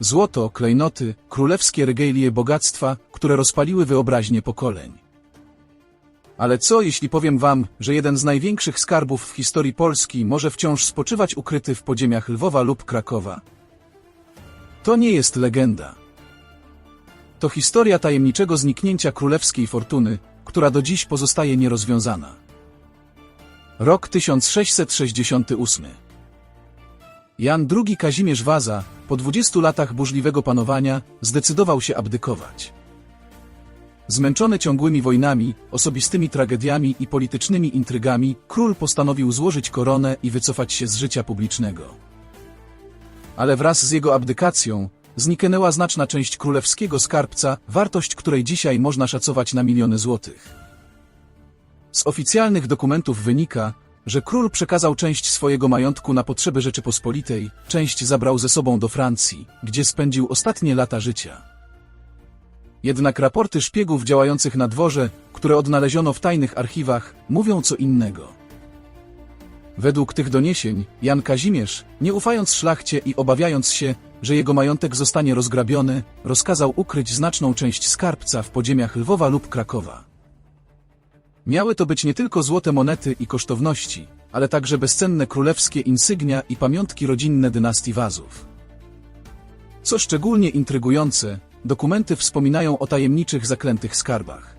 Złoto, klejnoty, królewskie regalie bogactwa, które rozpaliły wyobraźnię pokoleń. Ale co jeśli powiem wam, że jeden z największych skarbów w historii Polski może wciąż spoczywać ukryty w podziemiach Lwowa lub Krakowa? To nie jest legenda. To historia tajemniczego zniknięcia królewskiej fortuny, która do dziś pozostaje nierozwiązana. Rok 1668. Jan II Kazimierz Waza, po 20 latach burzliwego panowania, zdecydował się abdykować. Zmęczony ciągłymi wojnami, osobistymi tragediami i politycznymi intrygami, król postanowił złożyć koronę i wycofać się z życia publicznego. Ale wraz z jego abdykacją, zniknęła znaczna część królewskiego skarbca, wartość której dzisiaj można szacować na miliony złotych. Z oficjalnych dokumentów wynika, że król przekazał część swojego majątku na potrzeby Rzeczypospolitej, część zabrał ze sobą do Francji, gdzie spędził ostatnie lata życia. Jednak raporty szpiegów działających na dworze, które odnaleziono w tajnych archiwach, mówią co innego. Według tych doniesień, Jan Kazimierz, nie ufając szlachcie i obawiając się, że jego majątek zostanie rozgrabiony, rozkazał ukryć znaczną część skarbca w podziemiach Lwowa lub Krakowa. Miały to być nie tylko złote monety i kosztowności, ale także bezcenne królewskie insygnia i pamiątki rodzinne dynastii Wazów. Co szczególnie intrygujące, dokumenty wspominają o tajemniczych zaklętych skarbach.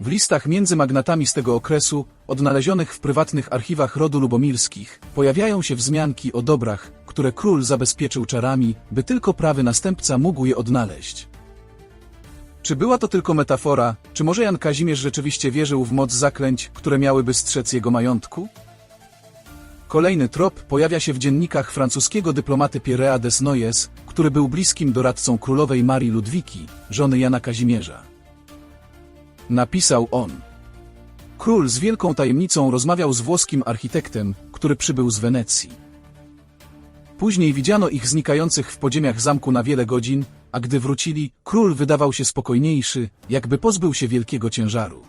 W listach między magnatami z tego okresu, odnalezionych w prywatnych archiwach rodu lubomirskich, pojawiają się wzmianki o dobrach, które król zabezpieczył czarami, by tylko prawy następca mógł je odnaleźć. Czy była to tylko metafora, czy może Jan Kazimierz rzeczywiście wierzył w moc zaklęć, które miałyby strzec jego majątku? Kolejny trop pojawia się w dziennikach francuskiego dyplomaty Pierre'a Desnoyers, który był bliskim doradcą królowej Marii Ludwiki, żony Jana Kazimierza. Napisał on. Król z wielką tajemnicą rozmawiał z włoskim architektem, który przybył z Wenecji. Później widziano ich znikających w podziemiach zamku na wiele godzin, a gdy wrócili, król wydawał się spokojniejszy, jakby pozbył się wielkiego ciężaru.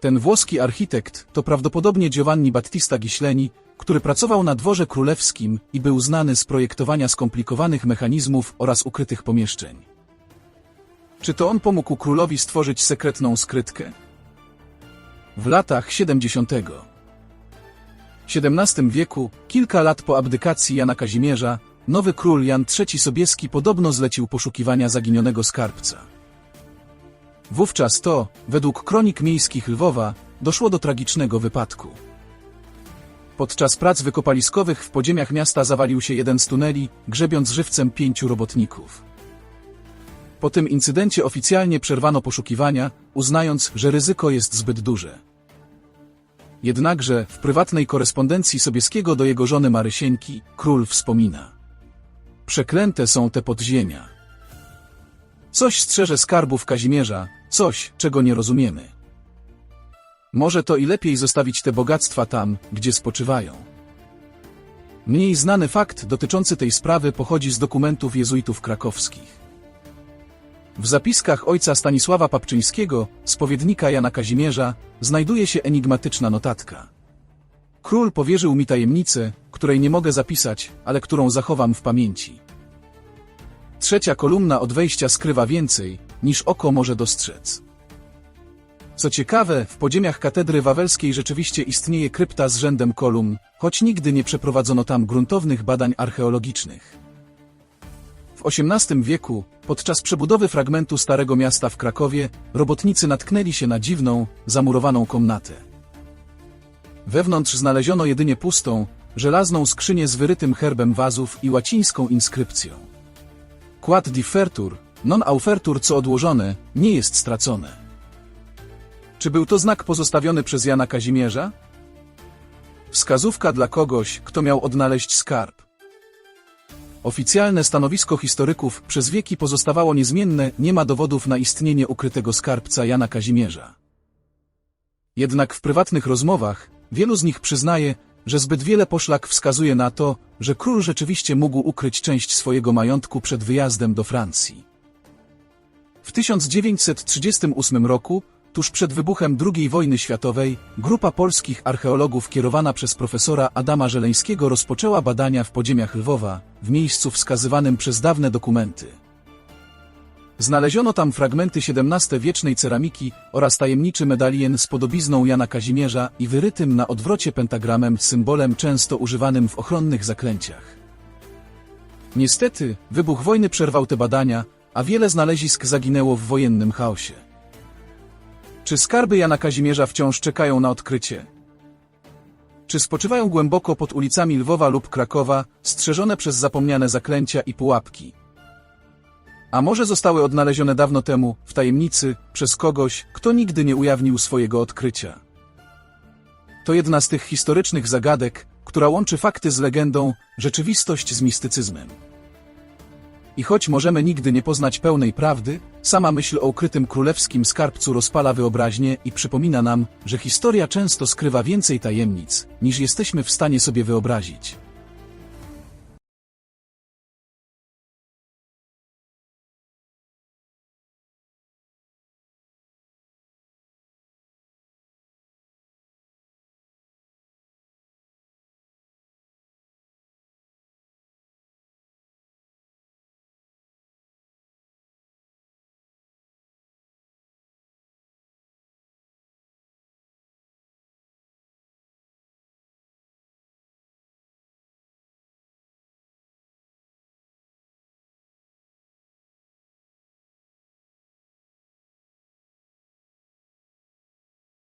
Ten włoski architekt to prawdopodobnie Giovanni Battista Gisleni, który pracował na dworze królewskim i był znany z projektowania skomplikowanych mechanizmów oraz ukrytych pomieszczeń. Czy to on pomógł królowi stworzyć sekretną skrytkę? W latach 70. XVII wieku, kilka lat po abdykacji Jana Kazimierza, nowy król Jan III Sobieski podobno zlecił poszukiwania zaginionego skarbca. Wówczas to, według kronik miejskich Lwowa, doszło do tragicznego wypadku. Podczas prac wykopaliskowych w podziemiach miasta zawalił się jeden z tuneli, grzebiąc żywcem pięciu robotników. Po tym incydencie oficjalnie przerwano poszukiwania, uznając, że ryzyko jest zbyt duże. Jednakże w prywatnej korespondencji Sobieskiego do jego żony Marysieńki król wspomina. Przeklęte są te podziemia. Coś strzeże skarbów Kazimierza, coś, czego nie rozumiemy. Może to i lepiej zostawić te bogactwa tam, gdzie spoczywają. Mniej znany fakt dotyczący tej sprawy pochodzi z dokumentów jezuitów krakowskich. W zapiskach ojca Stanisława Papczyńskiego, spowiednika Jana Kazimierza, znajduje się enigmatyczna notatka. Król powierzył mi tajemnicę, której nie mogę zapisać, ale którą zachowam w pamięci. Trzecia kolumna od wejścia skrywa więcej, niż oko może dostrzec. Co ciekawe, w podziemiach katedry wawelskiej rzeczywiście istnieje krypta z rzędem kolumn, choć nigdy nie przeprowadzono tam gruntownych badań archeologicznych. W XVIII wieku, podczas przebudowy fragmentu Starego Miasta w Krakowie, robotnicy natknęli się na dziwną, zamurowaną komnatę. Wewnątrz znaleziono jedynie pustą, żelazną skrzynię z wyrytym herbem wazów i łacińską inskrypcją. Quad differtur, non aufertur co odłożone, nie jest stracone. Czy był to znak pozostawiony przez Jana Kazimierza? Wskazówka dla kogoś, kto miał odnaleźć skarb. Oficjalne stanowisko historyków przez wieki pozostawało niezmienne, nie ma dowodów na istnienie ukrytego skarbca Jana Kazimierza. Jednak w prywatnych rozmowach wielu z nich przyznaje, że zbyt wiele poszlak wskazuje na to, że król rzeczywiście mógł ukryć część swojego majątku przed wyjazdem do Francji. W 1938 roku Tuż przed wybuchem II wojny światowej, grupa polskich archeologów kierowana przez profesora Adama Żeleńskiego rozpoczęła badania w podziemiach Lwowa, w miejscu wskazywanym przez dawne dokumenty. Znaleziono tam fragmenty XVII-wiecznej ceramiki oraz tajemniczy medalion z podobizną Jana Kazimierza i wyrytym na odwrocie pentagramem symbolem często używanym w ochronnych zaklęciach. Niestety, wybuch wojny przerwał te badania, a wiele znalezisk zaginęło w wojennym chaosie. Czy skarby Jana Kazimierza wciąż czekają na odkrycie? Czy spoczywają głęboko pod ulicami Lwowa lub Krakowa, strzeżone przez zapomniane zaklęcia i pułapki? A może zostały odnalezione dawno temu, w tajemnicy, przez kogoś, kto nigdy nie ujawnił swojego odkrycia? To jedna z tych historycznych zagadek, która łączy fakty z legendą, rzeczywistość z mistycyzmem. I choć możemy nigdy nie poznać pełnej prawdy, sama myśl o ukrytym królewskim skarbcu rozpala wyobraźnię i przypomina nam, że historia często skrywa więcej tajemnic, niż jesteśmy w stanie sobie wyobrazić.